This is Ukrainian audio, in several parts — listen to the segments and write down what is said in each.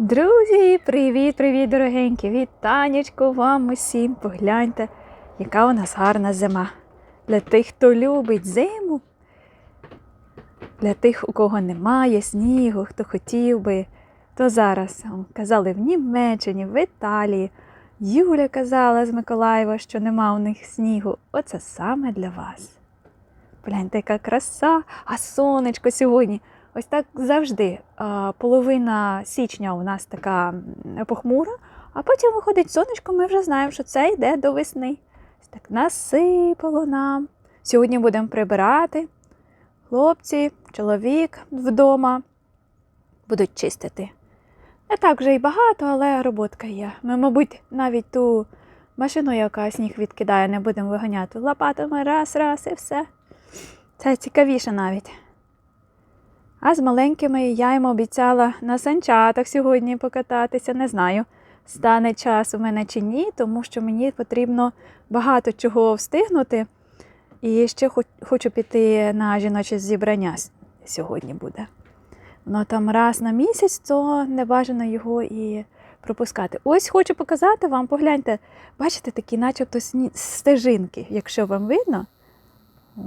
Друзі, привіт-привіт, дорогенькі! Вітанечко вам усім! Погляньте, яка у нас гарна зима. Для тих, хто любить зиму, для тих, у кого немає снігу, хто хотів би, то зараз казали в Німеччині, в Італії. Юля казала з Миколаєва, що нема у них снігу. Оце саме для вас. Гляньте, яка краса, а сонечко сьогодні. Ось так завжди. Половина січня у нас така похмура, а потім виходить сонечко, ми вже знаємо, що це йде до весни. Ось Так насипало нам. Сьогодні будемо прибирати. Хлопці, чоловік вдома будуть чистити. Не так вже й багато, але роботка є. Ми, мабуть, навіть ту машину, яка сніг відкидає, не будемо виганяти лопатами раз, раз і все. Це цікавіше навіть. А з маленькими я їм обіцяла на санчатах сьогодні покататися. Не знаю, стане час у мене чи ні, тому що мені потрібно багато чого встигнути. І ще хочу піти на жіноче зібрання сьогодні буде. Воно там раз на місяць, то не бажано його і пропускати. Ось хочу показати вам, погляньте, бачите, такі начебто стежинки, якщо вам видно.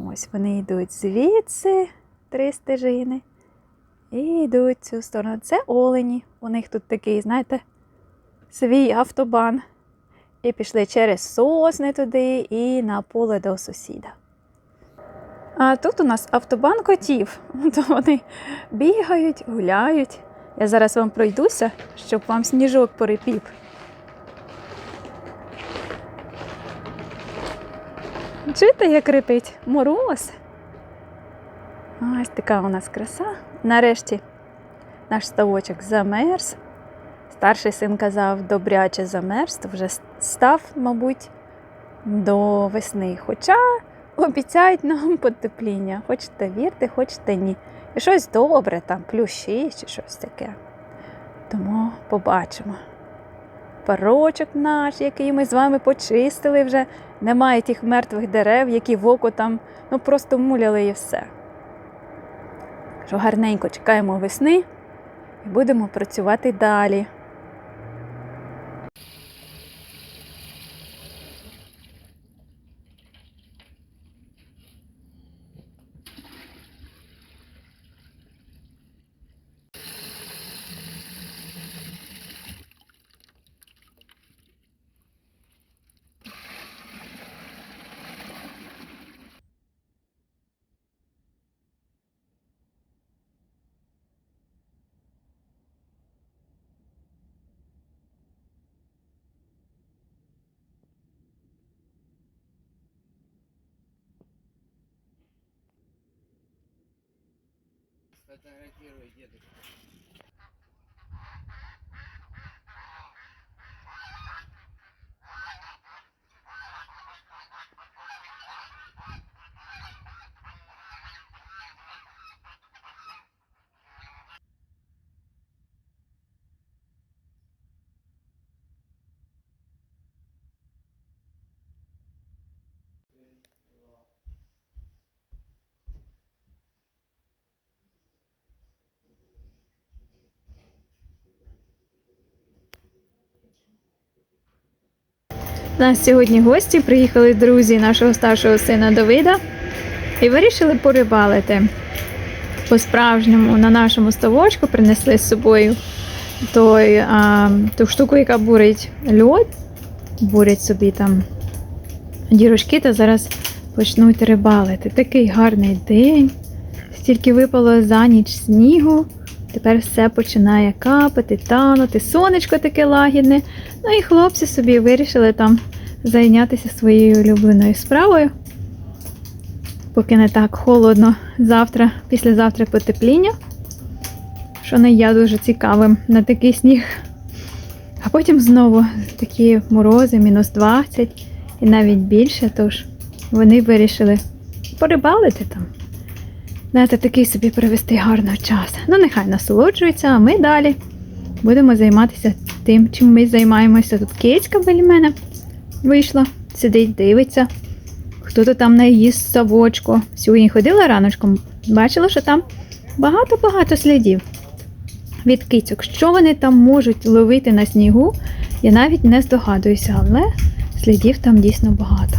Ось вони йдуть звідси, три стежини. І йдуть в цю сторону. Це олені. У них тут такий, знаєте, свій автобан. І пішли через сосни туди і на поле до сусіда. А тут у нас автобан котів. То вони бігають, гуляють. Я зараз вам пройдуся, щоб вам сніжок порипів. Чуєте, як рипить мороз? Ось така у нас краса. Нарешті наш ставочок замерз. Старший син казав, добряче замерз, то вже став, мабуть, до весни. Хоча обіцяють нам потепління. Хочете вірте, хочете ні. І щось добре, там плюс 6 чи щось таке. Тому побачимо. Парочок наш, який ми з вами почистили вже. Немає тих мертвих дерев, які в око там ну, просто муляли і все. Що гарненько чекаємо весни і будемо працювати далі. Сфотографируй дедушку. Нас сьогодні гості приїхали друзі нашого старшого сина Давида і вирішили порибалити. По-справжньому на нашому ставочку принесли з собою той, а, ту штуку, яка бурить льод, бурять собі там дірочки та зараз почнуть рибалити. Такий гарний день. Стільки випало за ніч снігу. Тепер все починає капати, танути, сонечко таке лагідне. Ну і хлопці собі вирішили там зайнятися своєю улюбленою справою. Поки не так холодно завтра, післязавтра потепління. Що не є дуже цікавим на такий сніг. А потім знову такі морози, мінус 20 і навіть більше. Тож вони вирішили порибалити там. Знаєте, такий собі провести гарний час. Ну, нехай насолоджуються, а ми далі будемо займатися тим, чим ми займаємося. Тут кицька біля мене вийшла, сидить, дивиться. Хто-то там не їсть савочку. Сьогодні ходила раночком, бачила, що там багато-багато слідів. від кицьок. Що вони там можуть ловити на снігу, я навіть не здогадуюся, але слідів там дійсно багато.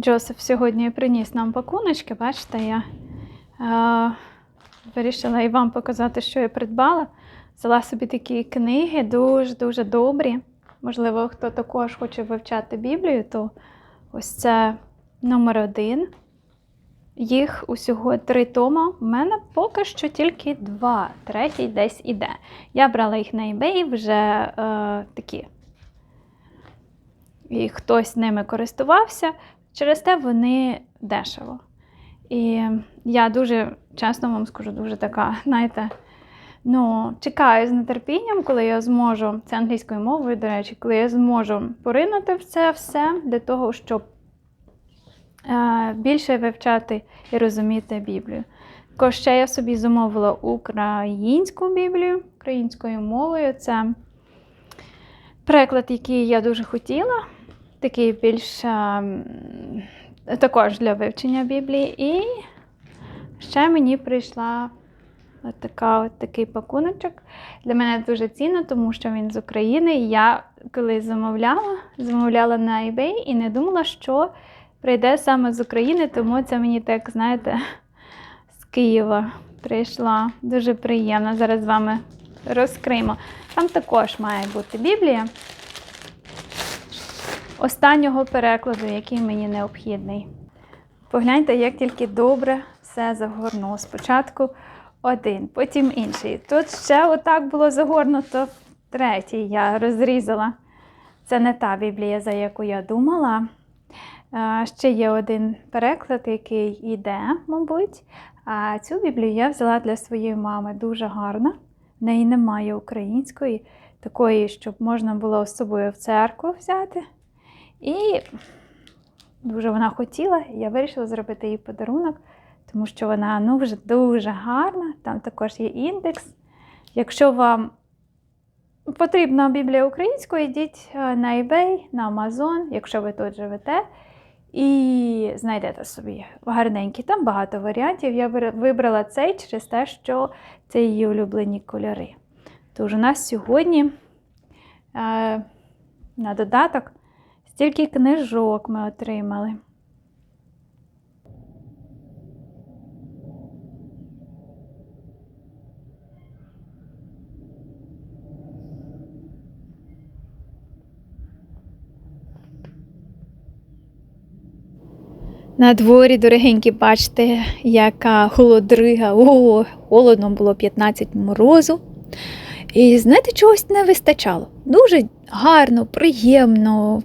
Джосеф сьогодні приніс нам пакуночки. Бачите, я е, вирішила і вам показати, що я придбала. Взяла собі такі книги, дуже-дуже добрі. Можливо, хто також хоче вивчати Біблію, то ось це номер один. Їх усього три тома. У мене поки що тільки два. Третій десь іде. Я брала їх на eBay вже е, такі. І хтось ними користувався. Через те вони дешево. І я дуже, чесно вам скажу, дуже така, знаєте, ну, чекаю з нетерпінням, коли я зможу, це англійською мовою, до речі, коли я зможу поринути в це все для того, щоб е, більше вивчати і розуміти Біблію. Також ще я собі замовила українську Біблію українською мовою. Це переклад, який я дуже хотіла такий більш ем, також для вивчення Біблії. І ще мені прийшла така, от такий пакуночок. Для мене дуже цінно, тому що він з України. І Я коли замовляла, замовляла на eBay і не думала, що прийде саме з України, тому це мені так, знаєте, з Києва прийшла. Дуже приємно. Зараз з вами розкриємо. Там також має бути Біблія останнього перекладу, який мені необхідний. Погляньте, як тільки добре все загорнуло. Спочатку один, потім інший. Тут ще отак було загорнуто третій. Я розрізала. Це не та Біблія, за яку я думала. Ще є один переклад, який йде, мабуть. А цю Біблію я взяла для своєї мами дуже гарна. В неї немає української, такої, щоб можна було з собою в церкву взяти. І дуже вона хотіла, і я вирішила зробити їй подарунок, тому що вона ну, вже дуже гарна. Там також є індекс. Якщо вам потрібна Біблія українською, йдіть е, на eBay, на Amazon, якщо ви тут живете, і знайдете собі гарненький. Там багато варіантів. Я вибрала цей через те, що це її улюблені кольори. Тож у нас сьогодні е, на додаток. Стільки книжок ми отримали. На дворі, дорогенькі, бачите, яка холодрига. О, холодно було 15 морозу. І знаєте, чогось не вистачало. Дуже гарно, приємно,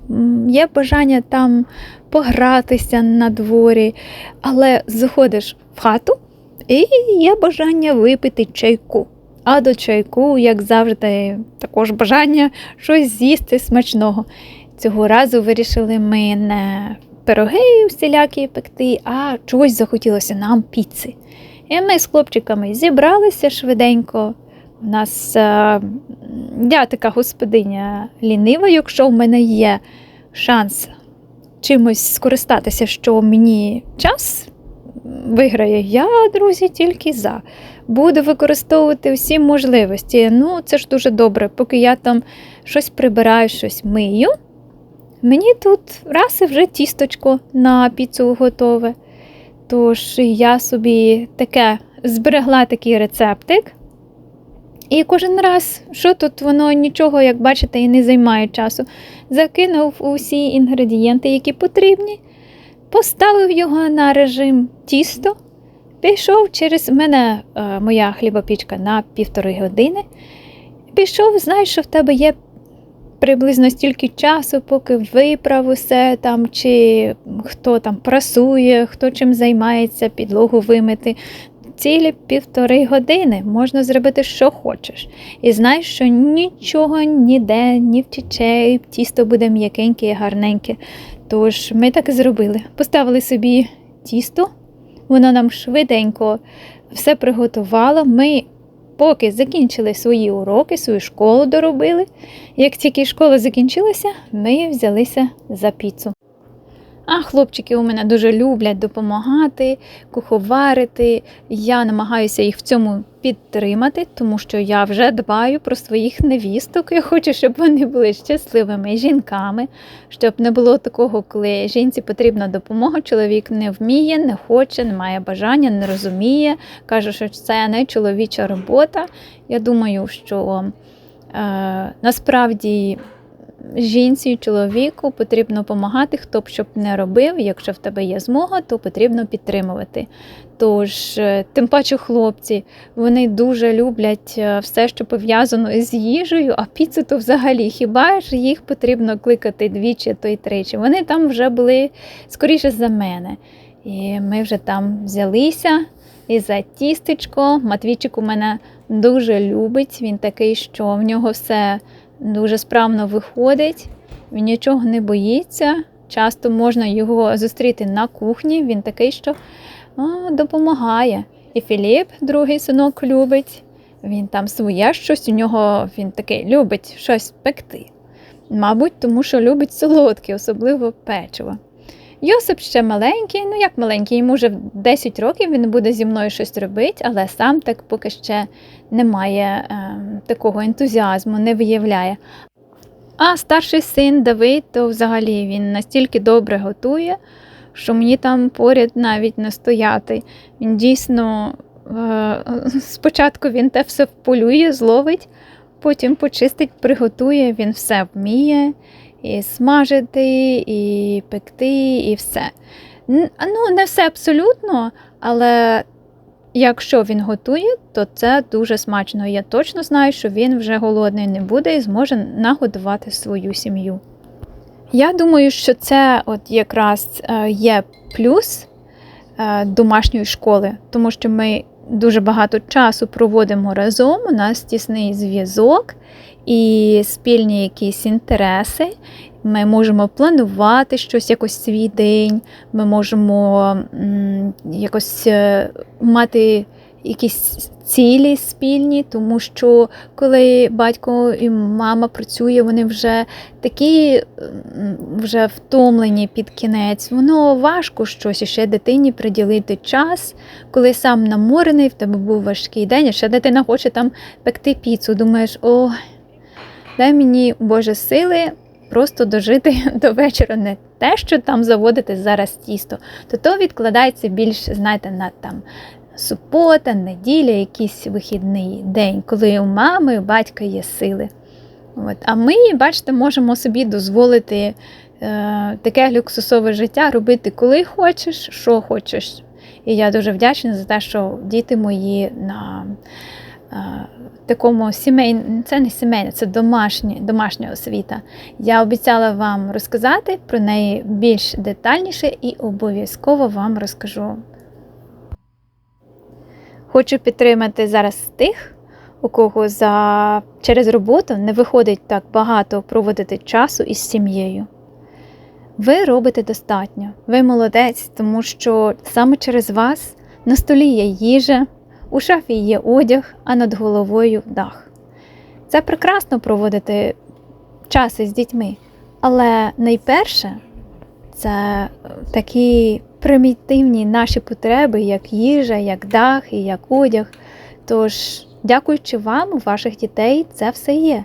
є бажання там погратися на дворі, але заходиш в хату і є бажання випити чайку. А до чайку, як завжди, також бажання щось з'їсти смачного. Цього разу вирішили ми не пироги всілякі пекти, а чогось захотілося нам піци. І ми з хлопчиками зібралися швиденько. У нас е, я така господиня лінива, якщо в мене є шанс чимось скористатися, що мені час виграє, я, друзі, тільки за. Буду використовувати всі можливості. Ну, це ж дуже добре, поки я там щось прибираю, щось мию. Мені тут раз і вже тісточко на піцу готове. Тож я собі таке зберегла такий рецептик. І кожен раз, що тут воно нічого, як бачите, і не займає часу. Закинув усі інгредієнти, які потрібні, поставив його на режим тісто, пішов через мене е, моя хлібопічка на півтори години. Пішов, знаєш, що в тебе є приблизно стільки часу, поки виправ усе там, чи хто там прасує, хто чим займається, підлогу вимити цілі півтори години можна зробити, що хочеш. І знаєш, що нічого ніде не втіче, і тісто буде м'якеньке і гарненьке. Тож ми так і зробили. Поставили собі тісто, воно нам швиденько все приготувало. Ми поки закінчили свої уроки, свою школу доробили. Як тільки школа закінчилася, ми взялися за піцу. А хлопчики у мене дуже люблять допомагати, куховарити. Я намагаюся їх в цьому підтримати, тому що я вже дбаю про своїх невісток. Я хочу, щоб вони були щасливими жінками, щоб не було такого, коли жінці потрібна допомога. Чоловік не вміє, не хоче, не має бажання, не розуміє. каже, що це не чоловіча робота. Я думаю, що е, насправді жінці і чоловіку потрібно допомагати, хто б щоб не робив. Якщо в тебе є змога, то потрібно підтримувати. Тож, е, тим паче, хлопці, вони дуже люблять е, все, що пов'язано з їжею, а піцу то взагалі хіба ж їх потрібно кликати двічі, то й тричі. Вони там вже були скоріше за мене. І ми вже там взялися. І за тістечко Матвійчик у мене дуже любить. Він такий, що в нього все дуже справно виходить, він нічого не боїться. Часто можна його зустріти на кухні. Він такий, що а, допомагає. І Філіп, другий синок, любить. Він там своє щось, у нього він такий любить щось пекти. Мабуть, тому що любить солодке, особливо печиво. Йосип ще маленький, ну як маленький, йому вже 10 років він буде зі мною щось робити, але сам так поки ще не має е, такого ентузіазму, не виявляє. А старший син Давид, то взагалі він настільки добре готує, що мені там поряд навіть не стояти. Він дійсно е, спочатку він те все вполює, зловить, потім почистить, приготує, він все вміє і смажити, і пекти, і все. Ну, не все абсолютно, але якщо він готує, то це дуже смачно. Я точно знаю, що він вже голодний не буде і зможе нагодувати свою сім'ю. Я думаю, що це от якраз е, є плюс е, домашньої школи, тому що ми дуже багато часу проводимо разом, у нас тісний зв'язок і спільні якісь інтереси. Ми можемо планувати щось, якось свій день, ми можемо якось е, мати якісь цілі спільні, тому що коли батько і мама працює, вони вже такі вже втомлені під кінець. Воно важко щось іще дитині приділити час, коли сам наморений, в тебе був важкий день, а ще дитина хоче там пекти піцу. Думаєш, о, дай мені Боже сили. Просто дожити до вечора не те, що там заводити зараз тісто, то то відкладається більш, знаєте, на там субота, неділя, якийсь вихідний день, коли у мами, у батька є сили. От. А ми, бачите, можемо собі дозволити е, таке люксусове життя робити, коли хочеш, що хочеш. І я дуже вдячна за те, що діти мої на такому сімейному, це не сімейне, це домашня, домашня освіта. Я обіцяла вам розказати про неї більш детальніше і обов'язково вам розкажу. Хочу підтримати зараз тих, у кого за, через роботу не виходить так багато проводити часу із сім'єю. Ви робите достатньо, ви молодець, тому що саме через вас на столі є їжа, у шафі є одяг, а над головою дах. Це прекрасно проводити час із дітьми, але найперше це е, такі примітивні наші потреби, як їжа, як дах і як одяг. Тож, дякуючи вам, у ваших дітей це все є.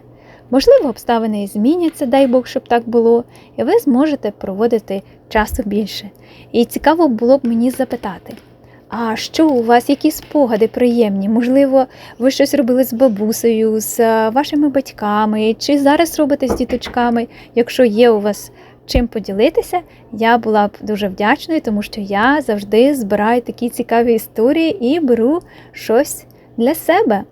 Можливо, обставини зміняться, дай Бог, щоб так було, і ви зможете проводити часу більше. І цікаво було б мені запитати, а що у вас, які спогади приємні? Можливо, ви щось робили з бабусею, з е, вашими батьками, чи зараз робите з діточками? Якщо є у вас чим поділитися, я була б дуже вдячною, тому що я завжди збираю такі цікаві історії і беру щось для себе.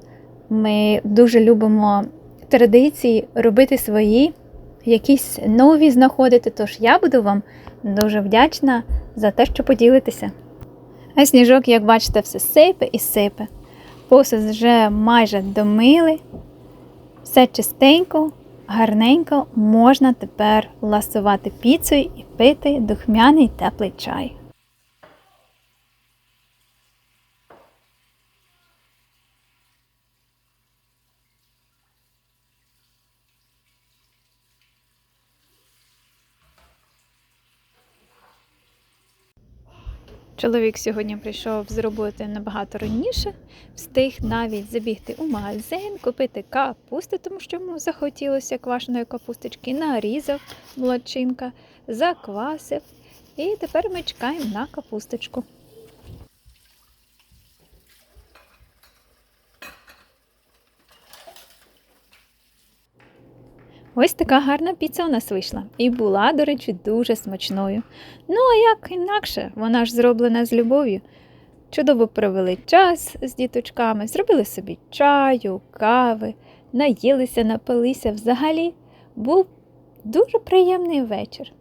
Ми дуже любимо традиції робити свої, якісь нові знаходити. Тож я буду вам дуже вдячна за те, що поділитеся. А сніжок, як бачите, все сипе і сипе. Посуд вже майже домили. Все чистенько, гарненько можна тепер ласувати піцею і пити духмяний теплий чай. Чоловік сьогодні прийшов з роботи набагато раніше, встиг навіть забігти у магазин, купити капусти, тому що йому захотілося квашеної капусточки, нарізав молодчинка, заквасив. І тепер ми чекаємо на капусточку. Ось така гарна піца у нас вийшла. І була, до речі, дуже смачною. Ну, а як інакше, вона ж зроблена з любов'ю. Чудово провели час з діточками, зробили собі чаю, кави, наїлися, напилися. Взагалі був дуже приємний вечір.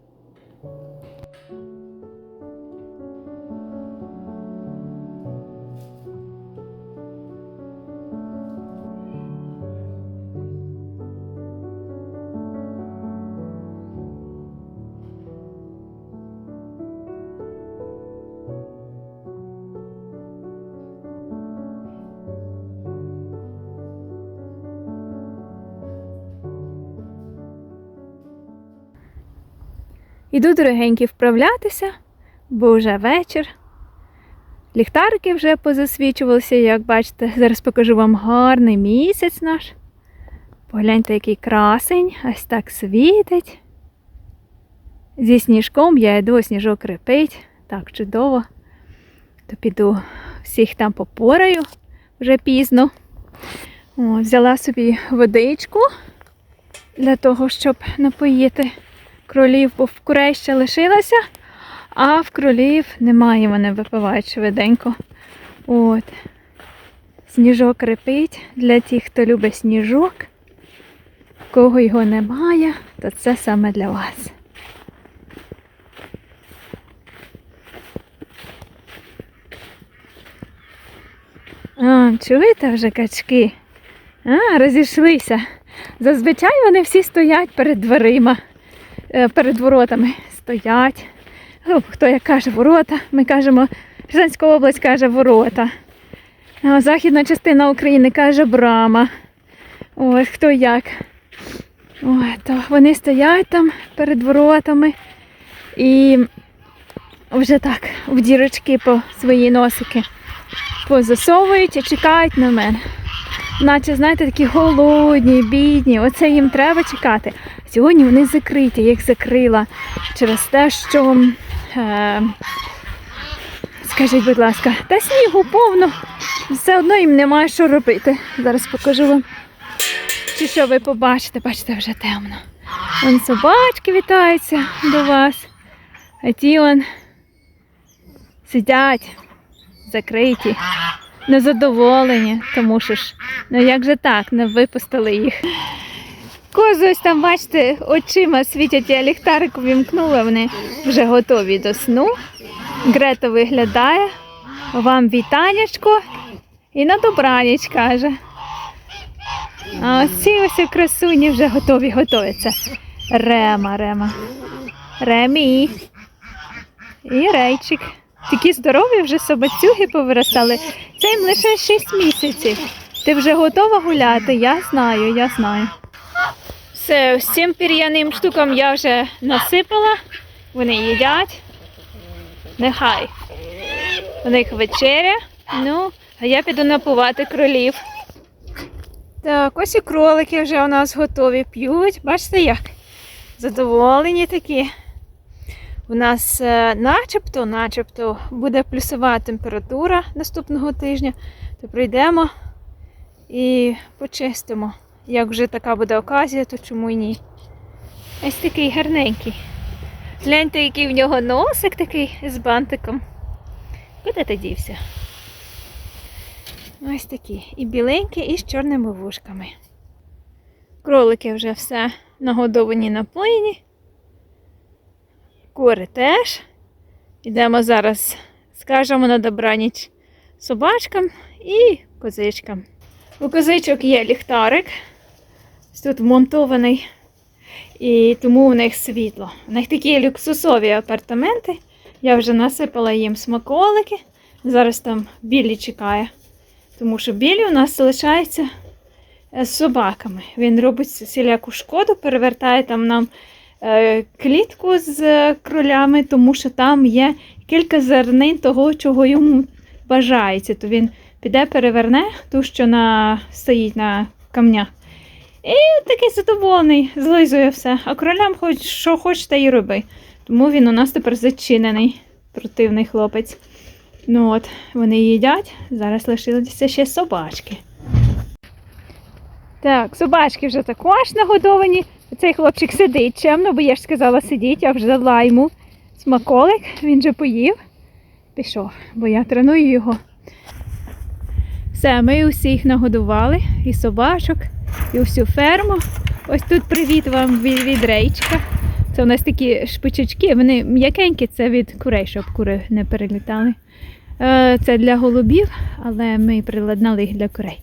Іду, дорогенькі, вправлятися, бо вже вечір. Ліхтарики вже позасвічувалися, як бачите, зараз покажу вам гарний місяць наш. Погляньте, який красень, ось так світить. Зі сніжком я йду, сніжок репить. Так, чудово. То піду всіх там попораю вже пізно. О, взяла собі водичку для того, щоб напоїти кролів, бо в курей ще лишилася, а в кролів немає, вони випивають швиденько. От. Сніжок репить для тих, хто любить сніжок. Кого його немає, то це саме для вас. А, чуєте вже качки? А, розійшлися. Зазвичай вони всі стоять перед дверима перед воротами стоять. Ну, Хто як каже ворота, ми кажемо, Рязанська область каже ворота. Західна частина України каже брама. Ось хто як. Ой, то вони стоять там перед воротами і вже так в дірочки по свої носики позасовують і чекають на мене. Наче, знаєте, такі голодні, бідні. Оце їм треба чекати. Сьогодні вони закриті, я їх закрила через те, що, е, скажіть, будь ласка, та снігу повно, все одно їм немає що робити. Зараз покажу вам. Чи що ви побачите, бачите, вже темно. Вон собачки вітаються до вас. А ті он сидять, закриті, незадоволені, тому що ж, ну як же так, не випустили їх. Кози ось там, бачите, очима світять, я ліхтарик вімкнула, вони вже готові до сну. Грета виглядає. Вам вітанечко і на добраніч каже. А ось ці ось красуні вже готові, готуються. Рема, Рема. Ремі. І рейчик. Такі здорові вже собацюги повиростали. Це їм лише 6 місяців. Ти вже готова гуляти? Я знаю, я знаю. Все, цим пір'яним штукам я вже насипала. Вони їдять. Нехай. У них вечеря. Ну, а я піду напувати кролів. Так, ось і кролики вже у нас готові п'ють. Бачите як? Задоволені такі. У нас е, начебто, начебто буде плюсова температура наступного тижня, то прийдемо і почистимо. Як вже така буде оказія, то чому й ні? Ось такий гарненький. Гляньте, який в нього носик такий з бантиком. Куди ти дівся? Ось такі. І біленькі, і з чорними вушками. Кролики вже все нагодовані напоєні. Кури теж. Йдемо зараз Скажемо на добраніч собачкам і козичкам. У козичок є ліхтарик. Тут вмонтований. І тому у них світло. У них такі люксусові апартаменти. Я вже насипала їм смаколики. Зараз там Біллі чекає. Тому що Біллі у нас залишається е, з собаками. Він робить всіляку шкоду, перевертає там нам клітку з е, кролями, тому що там є кілька зернин того, чого йому бажається. То він піде, переверне ту, що на, стоїть на камнях. І такий задоволений, злизує все. А кролям хоч що хоч, та й роби. Тому він у нас тепер зачинений, противний хлопець. Ну от, вони їдять. Зараз лишилися ще собачки. Так, собачки вже також нагодовані. Цей хлопчик сидить чемно, бо я ж сказала сидіть, я вже дала йому смаколик, він же поїв. Пішов, бо я треную його. Все, ми усіх нагодували, і собачок, і всю ферму. Ось тут привіт вам від, від рейчка. Це у нас такі шпичачки, вони м'якенькі, це від курей, щоб кури не перелітали. Е, Це для голубів, але ми приладнали їх для курей.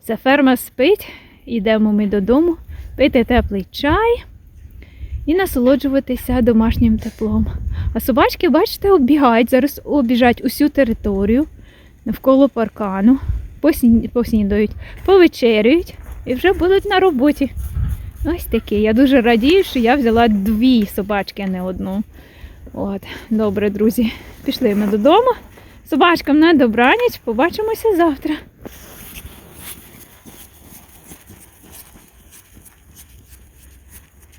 Ця ферма спить, йдемо ми додому, пити теплий чай і насолоджуватися домашнім теплом. А собачки, бачите, оббігають, зараз обіжать усю територію навколо паркану, поснідають, повечерюють і вже будуть на роботі. Ось такі. Я дуже радію, що я взяла дві собачки, а не одну. От, добре, друзі. Пішли ми додому. Собачкам на добраніч. Побачимося завтра.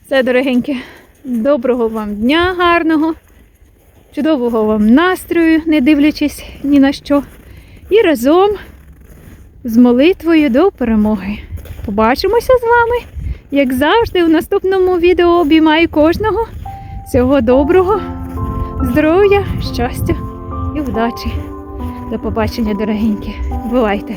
Все, дорогенькі, доброго вам дня гарного, чудового вам настрою, не дивлячись ні на що. І разом з молитвою до перемоги. Побачимося з вами, як завжди, у наступному відео обіймаю кожного. Всього доброго, здоров'я, щастя і удачі. До побачення, дорогенькі. Бувайте!